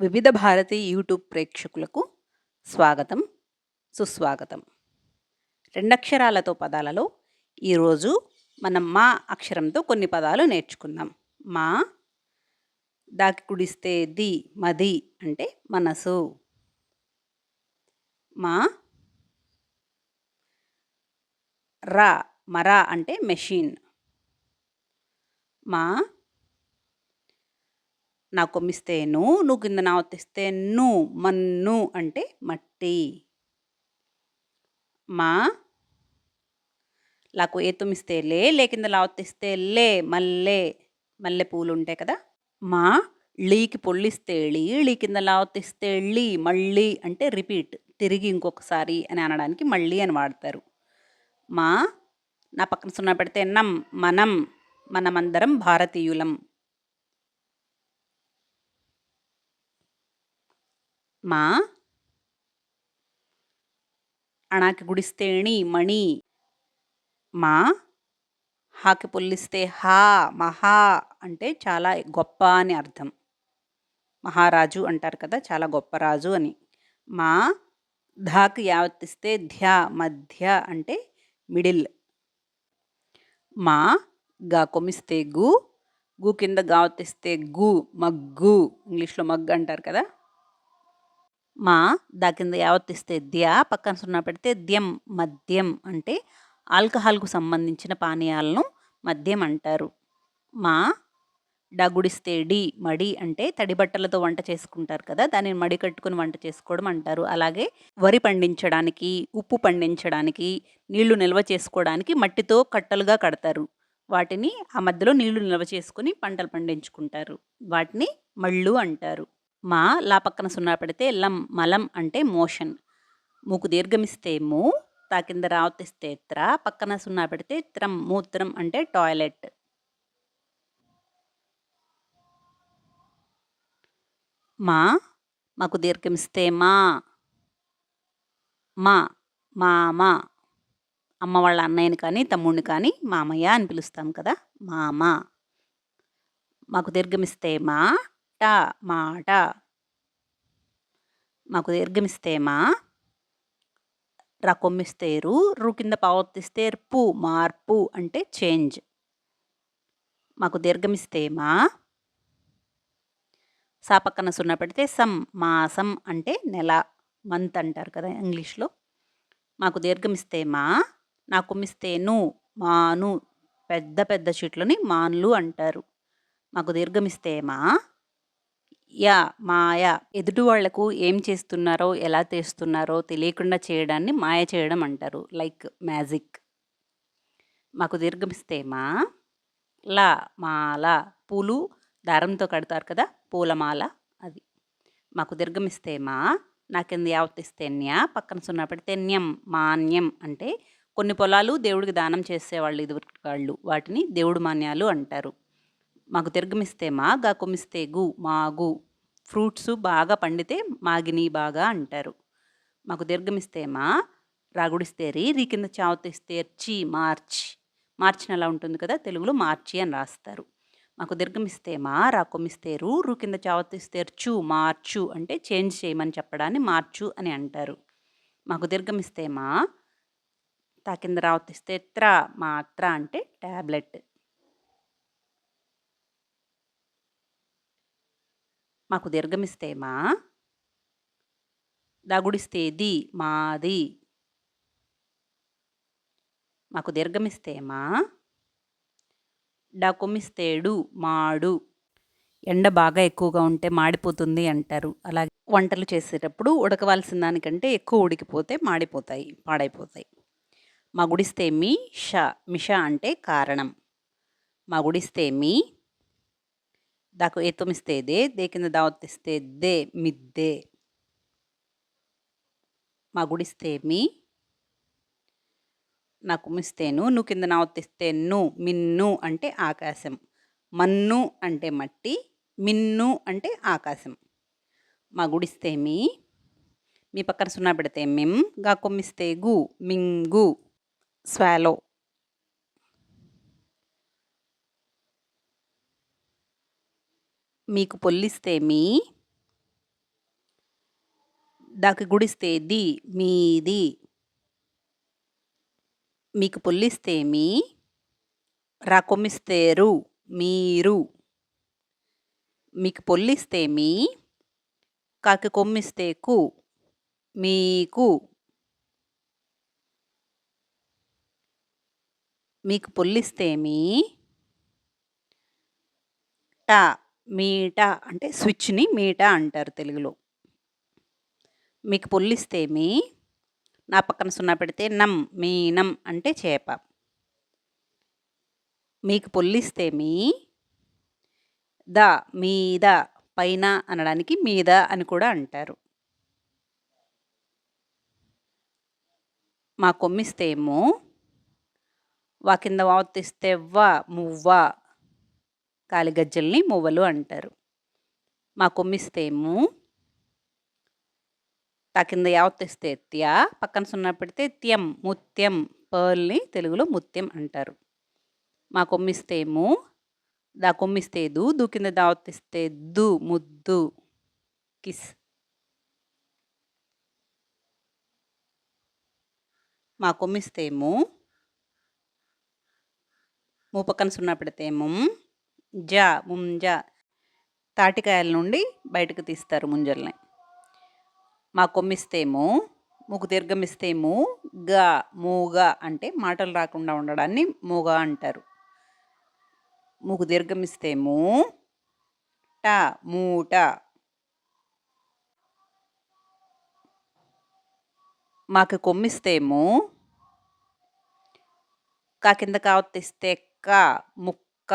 వివిధ భారతి యూట్యూబ్ ప్రేక్షకులకు స్వాగతం సుస్వాగతం. రెండక్షరాలతో పదాలలో ఈరోజు మనం మా అక్షరంతో కొన్ని పదాలు నేర్చుకుందాం. మా దాకి కుడిస్తే ది మది అంటే మనసు. మా రా మరా అంటే మెషిన్. మా నా కొమ్మిస్తేను నువ్వు కింద నా ఒత్తిస్తే ను మన్ను అంటే మట్టి. మా లాకు ఏ తుమ్మిస్తే లే లే కింద లా లే మల్లె మల్లె పూలు ఉంటాయి కదా. మా లీకి పొల్లిస్తే ళీ ళీ కింద లా ళీ మళ్ళీ అంటే రిపీట్ తిరిగి ఇంకొకసారి అని అనడానికి మళ్ళీ అని వాడతారు. మా నా పక్కన సున్నా పెడితే నం మనం మనమందరం భారతీయులం. మా అణాకి గుడిస్తేణి మణి మా హాకి పొల్లిస్తే హా మహా అంటే చాలా గొప్ప అని అర్థం. మహారాజు అంటారు కదా చాలా గొప్ప రాజు అని. మా ధాకి యావత్తిస్తే ధ్య మధ్య అంటే మిడిల్. మా గా కొమిస్తే గు గు కింద గావతిస్తే గు మగ్గు ఇంగ్లీష్లో మగ్గు అంటారు కదా. మా దా కింద యావత్తిస్తే ద్య పక్కన సున్నా పెడితే ద్యం మద్యం అంటే ఆల్కహాల్కు సంబంధించిన పానీయాలను మద్యం అంటారు. మా డగుడిస్తే డి మడి అంటే తడి బట్టలతో వంట చేసుకుంటారు కదా దానిని మడి కట్టుకుని వంట చేసుకోవడం అంటారు. అలాగే వరి పండించడానికి ఉప్పు పండించడానికి నీళ్ళు నిల్వ చేసుకోవడానికి మట్టితో కట్టలుగా కడతారు. వాటిని ఆ మధ్యలో నీళ్ళు నిల్వ చేసుకుని పంటలు పండించుకుంటారు. వాటిని మళ్ళు అంటారు. మా లా పక్కన సున్నా పెడితే లం మలం అంటే మోషన్. మూకు దీర్ఘమిస్తే మూ తా కింద రావతిస్తే త్ర పక్కన సున్నా పెడితే త్రం మూత్రం అంటే టాయిలెట్. మా మాకు దీర్ఘమిస్తే మా. మా మామ అమ్మ వాళ్ళ అన్నయ్యని కానీ తమ్ముడిని కానీ మామయ్య అని పిలుస్తాం కదా మామ. మాకు దీర్ఘమిస్తే మా టా మాట మాకు దీర్ఘమిస్తే రకొమ్మిస్తేరు రు కింద పావొత్తిస్తే పు మార్పు అంటే చేంజ్. మాకు దీర్ఘమిస్తేమా? సా పక్కన సున్న పెడితే సమ్ మాసం అంటే నెల మంత్ అంటారు కదా ఇంగ్లీష్లో. మాకు దీర్ఘమిస్తే మా నా కొమ్మిస్తేను మాను పెద్ద పెద్ద చెట్లని మాన్లు అంటారు. మాకు దీర్ఘమిస్తే మా యా మాయ. ఎదుటి వాళ్ళకు ఏం చేస్తున్నారో ఎలా చేస్తున్నారో తెలియకుండా చేయడాన్ని మాయ చేయడం అంటారు. Like magic. మాకు దీర్ఘమిస్తే మా లా మాల. పూలు దారంతో కడతారు కదా పూలమాల. అది. మాకు దీర్ఘమిస్తే మా నాకింది కింద న్యా? పక్కన సున్నా పెడితే న్యం మాన్యం అంటే కొన్ని పొలాలు దేవుడికి దానం చేసేవాళ్ళు ఇది వాళ్ళు వాటిని దేవుడు మాన్యాలు అంటారు. మాకు తిరగమిస్తే మా గా కొమ్మిస్తే గు మాగు. ఫ్రూట్స్ బాగా పండితే మాగిని బాగా అంటారు. మాకు దీర్ఘమిస్తే మా రాగుడిస్తే రీ రీ కింద చావతిస్తే చి మార్చ్. మార్చిన నెల ఉంటుంది కదా తెలుగులో మార్చి అని రాస్తారు. మాకు దీర్ఘమిస్తే మా రాకొమ్మిస్తే రు కింద చావతిస్తే చు మార్చు అంటే చేంజ్ చేయమని చెప్పడాన్ని మార్చు అని అంటారు. మాకు దీర్ఘమిస్తే మా తా కింద రావతిస్తే త్ర మాత్ర అంటే ట్యాబ్లెట్ మాకు దీర్ఘమిస్తే మా దగుడిస్తే ది మాది. మాకు దీర్ఘమిస్తే మా డకుమిస్తేడు మాడు. ఎండ బాగా ఎక్కువగా ఉంటే మాడిపోతుంది అంటారు. అలాగే వంటలు చేసేటప్పుడు ఉడకవలసిన దానికంటే ఎక్కువ ఉడికిపోతే మాడిపోతాయి పాడైపోతాయి. మా మీ ష మిష అంటే కారణం. మా మీ దాకు ఎత్తుమిస్తే దే దే కింద దావత్తిస్తే దే మిద్దే మా గుడిస్తే మీ నాకు మిస్తేను నువ్వు కింద నావత్తిస్తే ను మిన్ను అంటే ఆకాశం మన్ను అంటే మట్టి మిన్ను అంటే ఆకాశం మా గుడిస్తే మీ మీ పక్కన సున్నా పెడితే మిమ్గా కొమ్మిస్తే గు మింగు స్వాలో మీకు పొల్లిస్తే మీ దాకి గుడిస్తే ది మీది. మీకు పొల్లిస్తే మీ రా కొమ్మిస్తేరు మీరు. మీకు పొల్లిస్తే మీ కాకి కొమ్మిస్తే కు మీకు. మీకు పొల్లిస్తే మీ టా మీట అంటే స్విచ్ని మీట అంటారు తెలుగులో. మీకు పొల్లిస్తే మీ నా పక్కన సున్నా పెడితే నమ్ మీనం అంటే చేప. మీకు పొల్లిస్తే మీ ద మీద పైన అనడానికి మీద అని కూడా అంటారు. మా కొమ్మిస్తేమో వా కింద వాతిస్తే వా మువ్వ కాలిగజ్జల్ని మువ్వలు అంటారు. మా కొమ్మిస్తేమో తా కింద యావత్తిస్తే త్యా పక్కన సున్నా పెడితే త్యం ముత్యం పర్ల్ని తెలుగులో ముత్యం అంటారు. మా కొమ్మిస్తేమో దా కొమ్మిస్తే దు దూ కింద దావత్తిస్తే దు ముద్దు కిస్. మా కొమ్మిస్తేమో మూ పక్కన సున్నా పెడితే ముమ్ జా ముంజ తాటికాయల నుండి బయటకు తీస్తారు ముంజల్ని. మా కొమ్మిస్తేమో మూకు దీర్ఘమిస్తేమో గా మూగా అంటే మాటలు రాకుండా ఉండడాన్ని మూగా అంటారు. మూకు దీర్ఘమిస్తేమో ట మూట. మాకు కొమ్మిస్తేమో కా కింద కావతిస్తే క ముక్క.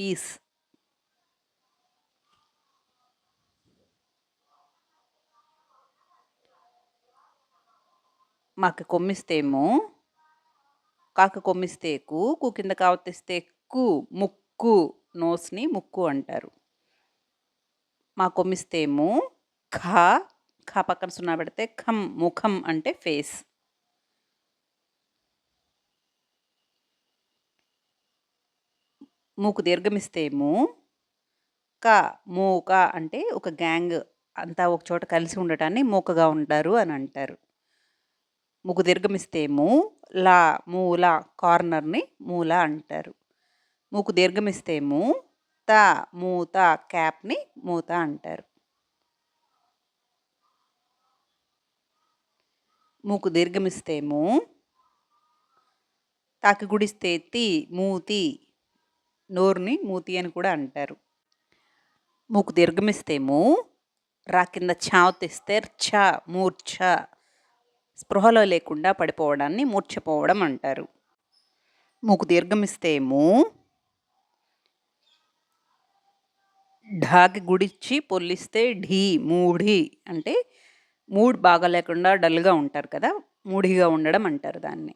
పీస్ మాకు కొమ్మిస్తేమో కాక కొమ్మిస్తే కు కు కింద కావతిస్తే కు ముక్కు నోస్ని ముక్కు అంటారు. మా కొమ్మిస్తేమో ఖ ఖ పక్కన సున్నా పెడితే ఖం ముఖం అంటే ఫేస్. మూకు దీర్ఘమిస్తేమో క మూక అంటే ఒక గ్యాంగ్ అంతా ఒక చోట కలిసి ఉండటాన్ని మూకగా ఉంటారు అని అంటారు. ముగ్గు దీర్ఘమిస్తేమో లా మూల కార్నర్ని మూల అంటారు. మూకు దీర్ఘమిస్తేమో త మూత క్యాప్ని మూత అంటారు. మూకు దీర్ఘమిస్తేమో తాకి గుడిస్తే తి మూతి నోరుని మూతి అని కూడా అంటారు. మూకు దీర్ఘమిస్తేమో రా కింద ఛావ్ తెస్తే ఛ మూర్ఛ స్పృహలో లేకుండా పడిపోవడాన్ని మూర్ఛపోవడం అంటారు. మూకు దీర్ఘమిస్తేమో ఢాకి గుడిచ్చి పొల్లిస్తే ఢీ మూఢి అంటే మూడ్ బాగా లేకుండా డల్గా ఉంటారు కదా మూఢిగా ఉండడం అంటారు దాన్ని.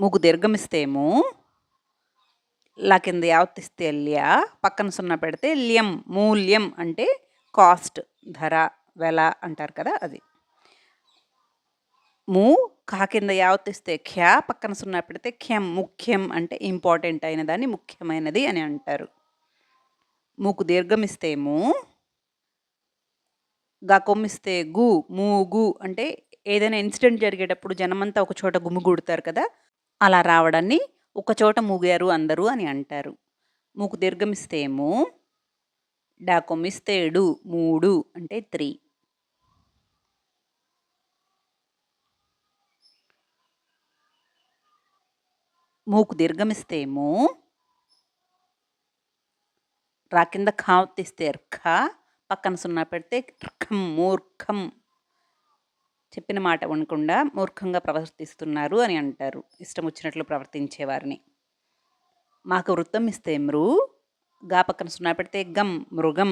మూకు దీర్ఘమిస్తేమో లా కింద యావత్తిస్తే ల్యా పక్కన సున్నా పెడితే ల్యం మూల్యం అంటే కాస్ట్ ధర వెల అంటారు కదా అది. మూ కా కింద యావత్తిస్తే ఖ్యా పక్కన సున్నా పెడితే ఖ్యం ముఖ్యం అంటే ఇంపార్టెంట్ అయిన దాన్ని ముఖ్యమైనది అని అంటారు. మూకు దీర్ఘమిస్తే ము గా కొమ్మిస్తే గు మూగు అంటే ఏదైనా ఇన్సిడెంట్ జరిగేటప్పుడు జనమంతా ఒక చోట గుమిగూడతారు కదా అలా రావడాన్ని ఒక చోట మూగారు అందరూ అని అంటారు. మూకు దీర్ఘమిస్తేమో డాకొమ్మిస్తేడు మూడు అంటే త్రీ. మూకు దీర్ఘమిస్తేమో రా కింద ఖావ్ తీస్తే ఖ పక్కన సున్నా పెడితే ఖం మూర్ఖం. చెప్పిన మాట ఉండకుండా మూర్ఖంగా ప్రవర్తిస్తున్నారు అని అంటారు. ఇష్టం వచ్చినట్లు ప్రవర్తించేవారిని. మాకు వృత్తం ఇస్తే మృ గా పక్కన సున్నా పెడితే గమ్ మృగం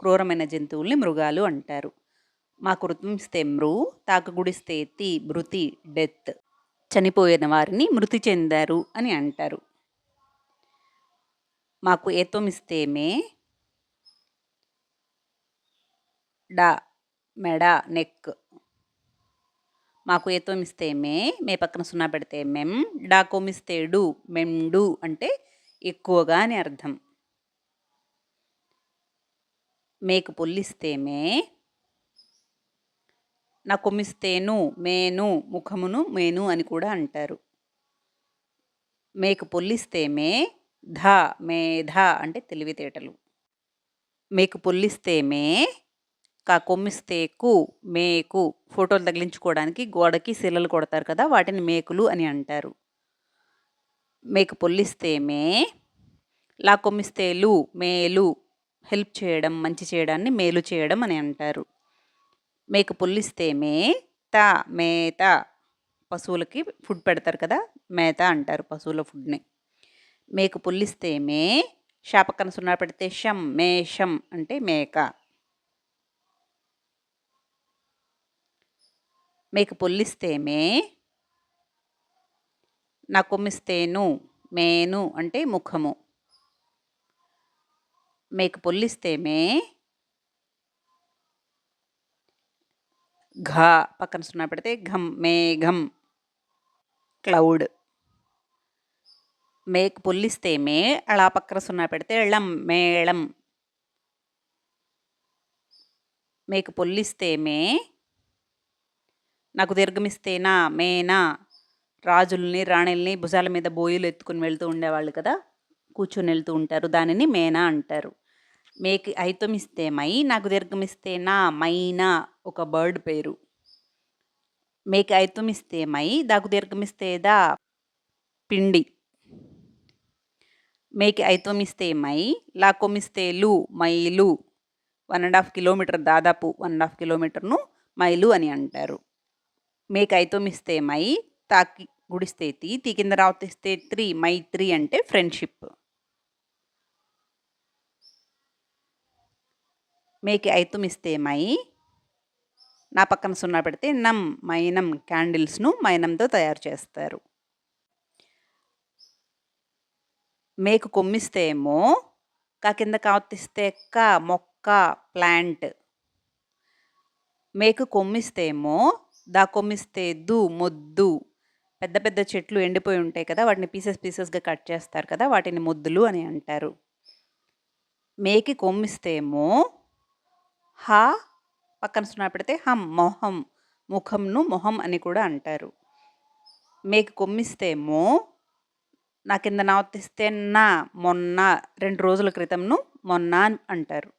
క్రూరమైన జంతువుల్ని మృగాలు అంటారు. మాకు వృత్తం ఇస్తే మృ తాకు గుడిస్తే తి మృతి డెత్ చనిపోయిన వారిని మృతి చెందారు అని అంటారు. మాకు ఏతం ఇస్తేమే డా మెడ నెక్. మాకు ఏతో మిస్తే మే మే పక్కన సున్నా పెడితే మెం డాకో మిస్తే డు మెండు అంటే ఎక్కువగా అని అర్థం. మేకు పొల్లిస్తే మే నా కొమ్మిస్తేను మేను ముఖమును మేను అని కూడా అంటారు. మేకు పొల్లిస్తే మే ధ మేధ అంటే తెలివితేటలు. మేకు పొల్లిస్తే మే కా కొమ్మిస్తేకు మేకు ఫోటోలు తగిలించుకోవడానికి గోడకి శిలలు కొడతారు కదా వాటిని మేకులు అని అంటారు. మేకు పొల్లిస్తే మే లా కొమ్మిస్తే లు మేలు హెల్ప్ చేయడం మంచి చేయడాన్ని మేలు చేయడం అని అంటారు. మేకు పొల్లిస్తే మే త మేత పశువులకి ఫుడ్ పెడతారు కదా మేత అంటారు పశువుల ఫుడ్ని. మేకు పుల్లిస్తే మే శాపక్కన సున్నా పెడితే షం మేషం అంటే మేక. మీకు పుల్లిస్తేమే నకుమిస్తేను మేను అంటే ముఖము. మీకు పుల్లిస్తేమే ఘ పక్కన సున్నా పెడితే ఘం మేఘం క్లౌడ్. మేక్ పుల్లిస్తే మే అలా పక్కన సున్నా పెడితే ఎళం మేళం. మేకు పొల్లిస్తే మే నాకు దీర్ఘమిస్తేనా మేనా రాజుల్ని రాణిల్ని భుజాల మీద బోయిలు ఎత్తుకుని వెళ్తూ ఉండేవాళ్ళు కదా? కూర్చొని వెళ్తూ ఉంటారు. దానిని మేనా అంటారు. మేకి ఐతమిస్తే మై నాకు దీర్ఘమిస్తే నా మైనా ఒక బర్డ్ పేరు. మేకి ఐతమిస్తే మై దాకు దీర్ఘమిస్తే దా పిండి. మేకి ఐతమిస్తే మై లాకొమిస్తే లు mile. One and half kilometre దాదాపు వన్ అండ్ హాఫ్ కిలోమీటర్ను మైలు అని అంటారు. మేకైతో మిస్తే మై తాకి గుడిస్తే తీ తీ కింద రావతిస్తే త్రీ మైత్రి అంటే ఫ్రెండ్షిప్. మేకి ఐతుమిస్తే మై నా పక్కన సున్నా పెడితే నమ్ మైనం క్యాండిల్స్ను మైనంతో తయారు చేస్తారు. మేకు కొమ్మిస్తే ఏమో కా కింద కావతిస్తే క మొక్క ప్లాంట్. మేకు కొమ్మిస్తే దాకొమ్మిస్తే దా కొమ్మిస్తే దు మొద్దు. పెద్ద పెద్ద చెట్లు ఎండిపోయి ఉంటాయి కదా వాటిని పీసెస్ పీసెస్గా కట్ చేస్తారు కదా వాటిని మొద్దులు అని అంటారు. మేకి కొమ్మిస్తేమో హ హా పక్కన సున్నా పెడితే హం మొహం ముఖంను మొహం అని కూడా అంటారు. మేకు కొమ్మిస్తేమో నా కింద నావర్తిస్తే నా మొన్న రెండు రోజుల క్రితంను మొన్న అంటారు.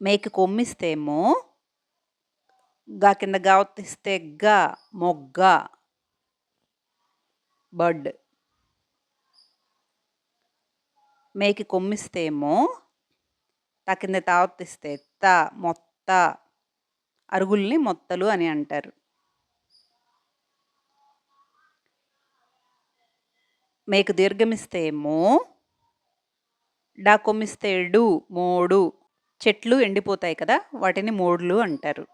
మేకు కొమ్మిస్తేమో గా కింద గావర్తిస్తే గా మొగ్గ. బర్డ్ మేకి కొమ్మిస్తేమో తా కింద తావతిస్తే త మొత్త. అరుగుల్ని మొత్తలు అని అంటారు. మేకు దీర్ఘమిస్తేమో డా కొమ్మిస్తే డు మోడు. చెట్లు ఎండిపోతాయి కదా వాటిని మోడ్లు అంటారు.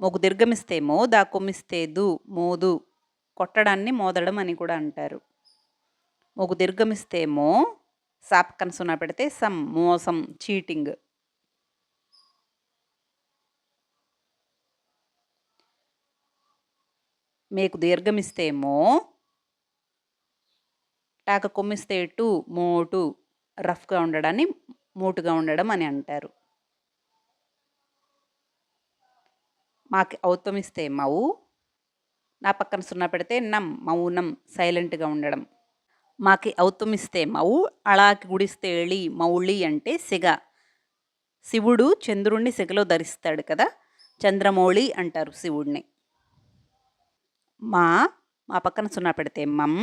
మొగ్గు దీర్ఘమిస్తే మోద దా కొమ్మిస్తే దు మోదు కొట్టడాన్ని మోదడం అని కూడా అంటారు. మొగ్గు దీర్ఘమిస్తే మో సాప్ కనసున పెడితే సమ్ మోసం చీటింగ్. మీకు దీర్ఘమిస్తేమో టాక కొమ్మిస్తే టు మోటు రఫ్గా ఉండడాన్ని మోటుగా ఉండడం అని అంటారు. మాకి ఔతమిస్తే మౌ నా పక్కన సున్నా పెడితే నమ్ మౌనం సైలెంట్గా ఉండడం. మాకి ఔతమిస్తే మౌ అలాకి గుడిస్తే ఎళి మౌళి అంటే సిగ. శివుడు చంద్రుణ్ణి సిగలో ధరిస్తాడు కదా చంద్రమౌళి అంటారు శివుడిని మా మా పక్కన సున్నా పెడితే మమ్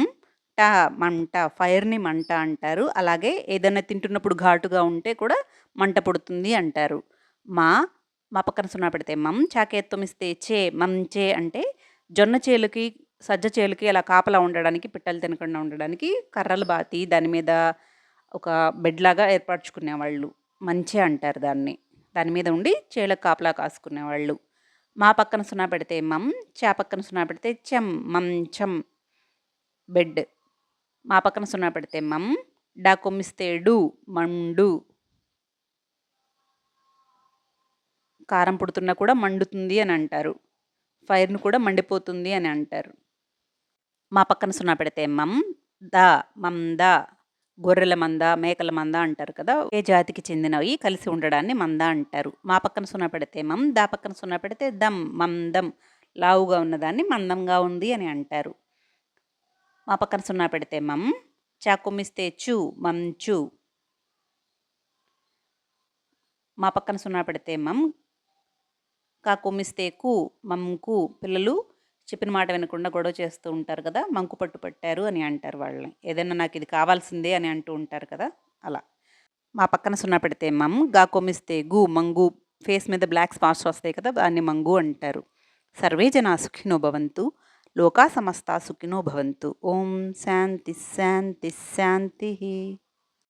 ట మంట ఫైర్ని మంట అంటారు. అలాగే ఏదైనా తింటున్నప్పుడు ఘాటుగా ఉంటే కూడా మంట పుడుతుంది అంటారు. మా మా పక్కన సున్నా పెడితే మం చాకేత్తమిస్తే చే మం చే అంటే జొన్న చేలుకి సజ్జ చేలుకి అలా కాపలా ఉండడానికి పిట్టలు తినకుండా ఉండడానికి కర్రలు బాతి దాని మీద ఒక బెడ్లాగా ఏర్పరచుకునేవాళ్ళు. మంచి అంటారు దాన్ని. దాని మీద ఉండి చేలకు కాపలా కాసుకునేవాళ్ళు. మా పక్కన సున్నా పెడితే మం చా పక్కన సున్నా పెడితే చం మంచం బెడ్ మా పక్కన సున్నా పెడితే మం డా కొమ్మిస్తే డు మండు కారం పుడుతున్నా కూడా మండుతుంది అని అంటారు. ఫైర్ను కూడా మండిపోతుంది అని అంటారు. మా పక్కన సున్నా పెడితే మమ్ ద మంద గొర్రెల మంద మేకల మంద అంటారు కదా ఏ జాతికి చెందినవి కలిసి ఉండడాన్ని మంద అంటారు. మా పక్కన సున్నా పెడితే మమ్ దా పక్కన సున్నా పెడితే దమ్ మందం లావుగా ఉన్నదాన్ని మందంగా ఉంది అని అంటారు. మా పక్కన సున్నా పెడితే మమ్ చాకుమిస్తే చు మంచు మా పక్కన సున్నా పెడితే మమ్ కాకుమిస్తేకు మంకు పిల్లలు చెప్పిన మాట వినకుండా గొడవ చేస్తూ ఉంటారు కదా మంకు పట్టు పట్టారు అని అంటారు వాళ్ళని. ఏదైనా నాకు ఇది కావాల్సిందే అని అంటూ ఉంటారు కదా అలా. మా పక్కన సున్నా పెడితే మమ్గా కొమ్మిస్తే గు మంగు ఫేస్ మీద బ్లాక్ స్పాట్స్ వస్తాయి కదా దాన్ని మంగు అంటారు. సర్వే జనా సుఖినో భవంతు లోకా సమస్త సుఖినో భవంతు. ఓం శాంతి శాంతి శాంతి.